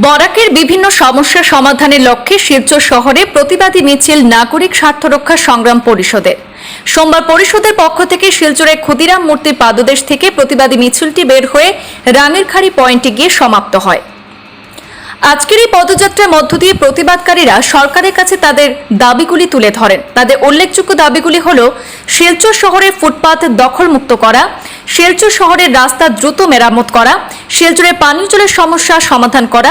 বরাকের বিভিন্ন সমস্যা সমাধানের লক্ষ্যে শিলচর শহরে প্রতিবাদী মিছিল নাগরিক স্বার্থ রক্ষা সংগ্রাম পরিষদের সোমবার পরিষদের পক্ষ থেকে শিলচরের ক্ষুদিরাম মূর্তির পাদদেশ থেকে প্রতিবাদী মিছিলটি বের হয়ে রাঙেরখাড়ি পয়েন্টে গিয়ে সমাপ্ত হয়। আজকের এই পদযাত্রার মধ্য দিয়ে প্রতিবাদকারীরা সরকারের কাছে তাদের দাবিগুলি তুলে ধরেন। তাদের উল্লেখযোগ্য দাবিগুলি হল, শিলচর শহরের ফুটপাত দখলমুক্ত করা শিলচর শহরের রাস্তা দ্রুত মেরামত করা শিলচরের পানীয় জলের সমস্যা সমাধান করা,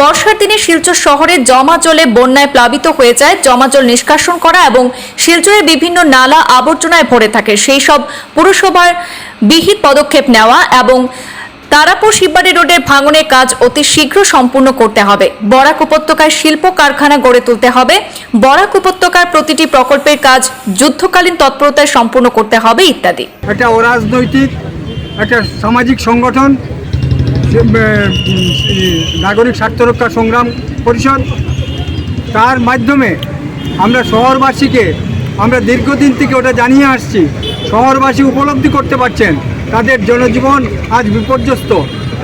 বর্ষার দিনে শিলচর শহরে জমা জলে বন্যায় প্লাবিত হয়ে যায়, জমা জল নিষ্কাশন করা এবং শিলচরের বিভিন্ন নালা আবর্জনায় ভরে থাকে। সেই সব পুরসভার বিহিত পদক্ষেপ নেওয়া এবং তারাপুর শিববাড়ি রোডের ভাঙনের কাজ অতি শীঘ্র সম্পূর্ণ করতে হবে। বরাক উপত্যকায় শিল্প কারখানা গড়ে তুলতে হবে। বরাক উপত্যকার প্রতিটি প্রকল্পের কাজ যুদ্ধকালীন তৎপরতায় সম্পূর্ণ করতে হবে ইত্যাদি। একটা অরাজনৈতিক, একটা সামাজিক সংগঠন নাগরিক স্বার্থ রক্ষা সংগ্রাম পরিষদ, তার মাধ্যমে আমরা শহরবাসীকে আমরা দীর্ঘদিন থেকে ওটা জানিয়ে আসছি শহরবাসী উপলব্ধি করতে পারছেন। তাদের জনজীবন আজ বিপর্যস্ত।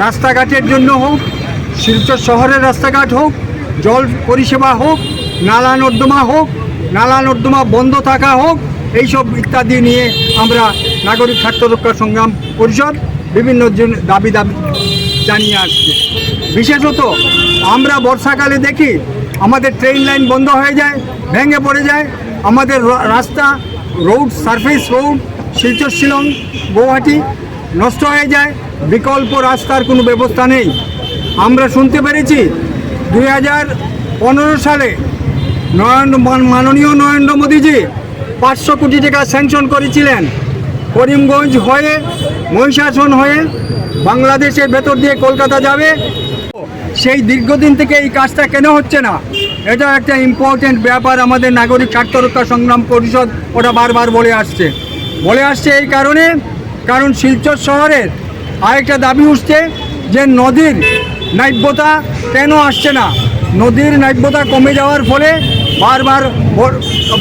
রাস্তাঘাটের জন্য হোক, শিলচর শহরের রাস্তাঘাট হোক, জল পরিষেবা হোক, নালা নর্দমা হোক, নালা নর্দমা বন্ধ থাকা হোক, এইসব ইত্যাদি নিয়ে আমরা নাগরিক স্বার্থ রক্ষা সংগ্রাম পরিষদ বিভিন্ন দাবি দাবি জানিয়ে আসছি। বিশেষত আমরা বর্ষাকালে দেখি আমাদের ট্রেন লাইন বন্ধ হয়ে যায়, ভেঙে পড়ে যায়। আমাদের রাস্তা, road, surface road Silchar Shillong Guwahati নষ্ট হয়ে যায়, বিকল্প রাস্তার কোনো ব্যবস্থা নেই। আমরা শুনতে পেরেছি, দুই হাজার পনেরো সালে নরেন্দ্র মান- মাননীয় নরেন্দ্র মোদীজি পাঁচশো কোটি টাকা স্যাংশন করেছিলেন। করিমগঞ্জ হয়ে, মহিষাসন হয়ে বাংলাদেশের ভেতর দিয়ে কলকাতা যাবে। সেই দীর্ঘদিন থেকে এই কাজটা কেন হচ্ছে না? এটা একটা ইম্পর্টেন্ট ব্যাপার আমাদের নাগরিক স্বার্থ রক্ষা সংগ্রাম পরিষদ ওটা বারবার বলে আসছে। বলে আসছে এই কারণে, কারণ শিলচর শহরের আরেকটা দাবি উঠছে যে নদীর নাব্যতা কেন আসছে না। নদীর নাব্যতা কমে যাওয়ার ফলে বারবার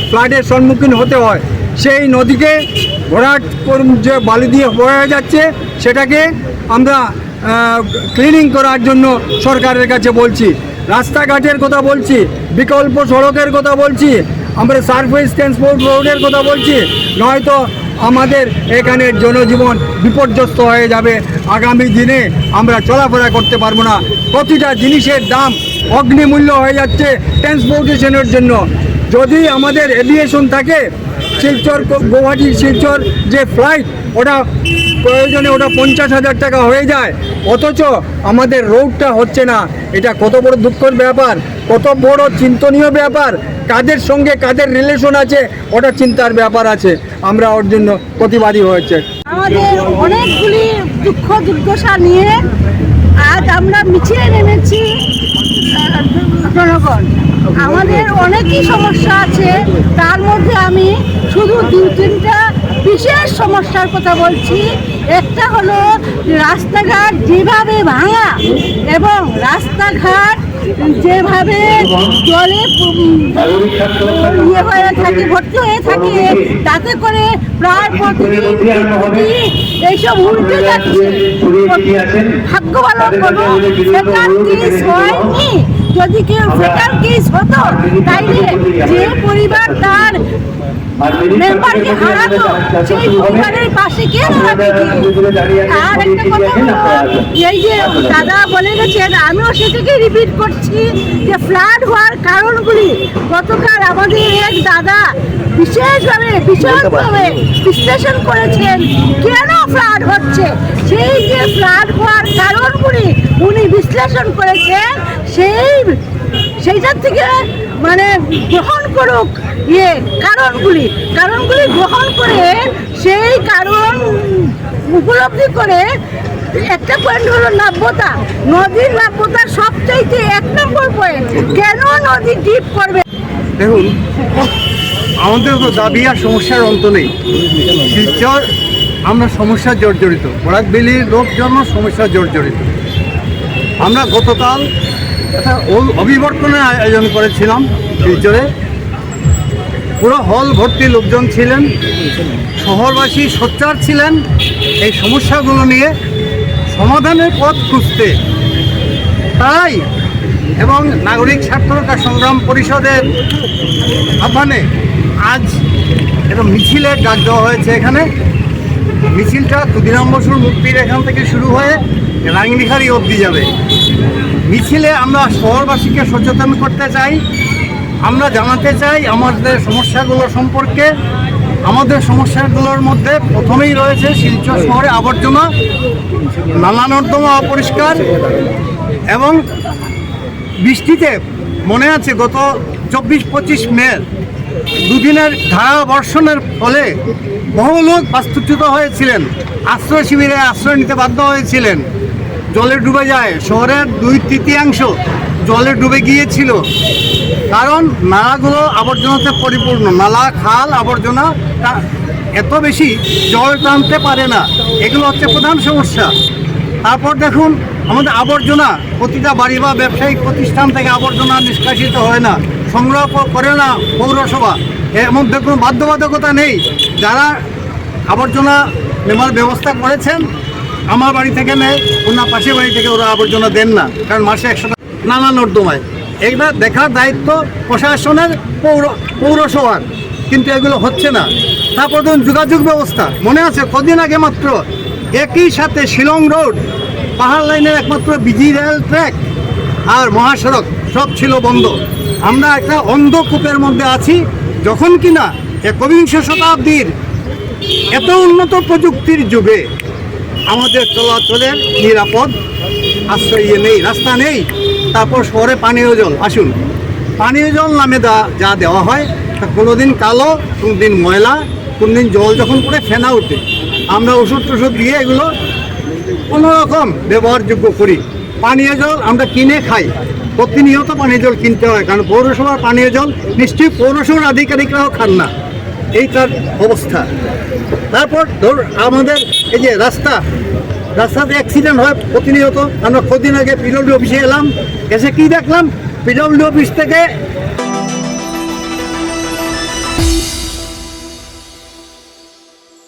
ফ্লাডের সম্মুখীন হতে হয়। সেই নদীকে ভরাট যে বালি দিয়ে বয়ে যাচ্ছে, সেটাকে আমরা ক্লিনিং করার জন্য সরকারের কাছে বলছি। রাস্তাঘাটের কথা বলছি, বিকল্প সড়কের কথা বলছি, আমরা সারফেস ট্রান্সপোর্ট রোডের কথা বলছি, নয়তো আমাদের এখানের জনজীবন বিপর্যস্ত হয়ে যাবে। আগামী দিনে আমরা চলাফেরা করতে পারব না। প্রতিটা জিনিসের দাম অগ্নিমূল্য হয়ে যাচ্ছে ট্রান্সপোর্টেশনের জন্য। যদি আমাদের এভিয়েশন থাকে, শিলচর গৌহাটি শিলচর যে ফ্লাইট, ওটা প্রয়োজনে ওটা পঞ্চাশ হাজার টাকা হয়ে যায়। অথচ আমাদের রোডটা হচ্ছে না। এটা কত বড় দুঃখের ব্যাপার, কত বড় চিন্তনীয় ব্যাপার। কাদের সঙ্গে কাদের রিলেশন আছে, ওটা চিন্তার ব্যাপার আছে। আমরা ওর জন্য প্রতিবাদী হয়েছে। আমাদের অনেকগুলি দুঃখ দুর্দশা নিয়ে আজ আমরা মিছিলে নেমেছি জনগণ। আমাদের অনেকই সমস্যা আছে, তার মধ্যে আমি শুধু দু তিনটা বিশেষ সমস্যার কথা বলছি। একটা হলো রাস্তাঘাট যেভাবে ভাঙা এবং রাস্তাঘাট যেভাবে জলে ইয়ে হয়ে থাকে ভর্তি হয়ে থাকে তাতে করে প্রায় প্রতিদিন এইসব উল্টে যাচ্ছে। ভাগ্য ভালো কোনো কেস হয়নি। যদি কেউ সেটার কেস হতো তাইলে যে পরিবার তার মেম্বারকে হারাতো সেই পরিবারের পাশে কে দাঁড়াবে? আর একটা কথা এই যে দাদা বলে গেছেন আমিও সেটাকে রিপিট করছি যে ফ্লাড হওয়ার কারণগুলি। গতকাল আমাদের এক দাদা বিশেষভাবে বিশদভাবে বিশ্লেষণ করেছেন কেন ফ্লাড হচ্ছে? সেই যে ফ্লাড হওয়ার কারণগুলি উনি বিশ্লেষণ করেছে, সেই, সেইটার থেকে মানে গ্রহণ করুক ইয়ে কারণগুলি। কারণগুলি গ্রহণ করে সেই কারণ উপলব্ধি করে একটা পয়েন্ট হলো নাব্যতা। নদীর নাব্যতা সবচাইতে এক নম্বর পয়েন্ট কেন নদী ডিপ করবে? দেখুন, আমাদের তো দাবি আর সমস্যার অন্ত নেই। শিলচর, আমরা সমস্যা জর্জরিত। বরাকবেলির লোকজন সমস্যা জর্জরিত। আমরা গতকাল একটা অভিবর্তনের আয়োজন করেছিলাম শিলচরে পুরো হল ভর্তি লোকজন ছিলেন, শহরবাসী সোচ্চার ছিলেন এই সমস্যাগুলো নিয়ে। সমাধানের পথ খুঁজতে তাই এবং নাগরিক স্বার্থরক্ষা সংগ্রাম পরিষদের আহ্বানে আজ একটা মিছিলের ডাক দেওয়া হয়েছে এখানে। মিছিলটা ক্ষুদিরাম বসুর মুক্তির এখান থেকে শুরু হয়ে রাঙ্গিহারি অবধি যাবে। মিছিলে আমরা শহরবাসীকে সচেতন করতে চাই, আমরা জানাতে চাই আমাদের সমস্যাগুলো সম্পর্কে। আমাদের সমস্যাগুলোর মধ্যে প্রথমেই রয়েছে শিলচর শহরে আবর্জনা নালা নর্দমা অপরিষ্কার এবং বৃষ্টিতে মনে আছে গত চব্বিশ পঁচিশ মে দুদিনের ধারা বর্ষণের ফলে বহু লোক বাস্তুচ্যুত হয়েছিলেন, আশ্রয় শিবিরে আশ্রয় নিতে বাধ্য হয়েছিলেন। জলে ডুবে যায়। শহরের দুই তৃতীয়াংশ জলে ডুবে গিয়েছিল। কারণ নালাগুলো আবর্জনাতে পরিপূর্ণ। নালা, খাল, আবর্জনা এত বেশি জল টানতে পারে না। এগুলো হচ্ছে প্রধান সমস্যা। তারপর দেখুন, আমাদের আবর্জনা প্রতিটা বাড়ি বা ব্যবসায়িক প্রতিষ্ঠান থেকে আবর্জনা নিষ্কাশিত হয় না, সংগ্রহ করে না পৌরসভা। মধ্যে কোনো বাধ্যবাধকতা নেই। যারা আবর্জনা নেওয়ার ব্যবস্থা করেছেন আমার বাড়ি থেকে নেয়, ওনার পাশের বাড়ি থেকে ওরা আবর্জনা দেন না, কারণ মাসে একশো নানা নর্দমায়। এগুলো দেখার দায়িত্ব প্রশাসনের পৌর, পৌরসভার, কিন্তু এগুলো হচ্ছে না। তারপর ধরুন যোগাযোগ ব্যবস্থা, মনে আছে? কদিন আগে মাত্র একই সাথে শিলং রোড, পাহাড় লাইনের একমাত্র বিজি রেল ট্র্যাক আর মহাসড়ক, সব ছিল বন্ধ। আমরা একটা অন্ধকূপের মধ্যে আছি, যখন কিনা একবিংশ শতাব্দীর এত উন্নত প্রযুক্তির যুগে আমাদের চলাচলের নিরাপদ, আশ্রয় ইয়ে নেই, রাস্তা নেই। তারপর শহরে পানীয় জল, আসুন। পানীয় জল নামে যা দেওয়া হয়, তা কোনোদিন কালো, কোনোদিন ময়লা, কোনোদিন জল যখন পড়ে ফেনা ওঠে। আমরা ওষুধ টষুধ দিয়ে এগুলো কোনো রকম ব্যবহারযোগ্য করি। পানীয় জল আমরা কিনে খাই। প্রতিনিয়ত পানীয় জল কিনতে হয়, কারণ পৌরসভার পানীয় জল নিশ্চয়ই পৌরসভার আধিকারিকরাও খান না। এই তার অবস্থা। তারপর ধর আমাদের এই যে রাস্তা, রাস্তাতে অ্যাক্সিডেন্ট হয় প্রতিনিয়ত, আমরা কদিন আগে পিডব্লিউ অফিসে এলাম, এসে কি দেখলাম? পিডব্লিউ অফিস থেকে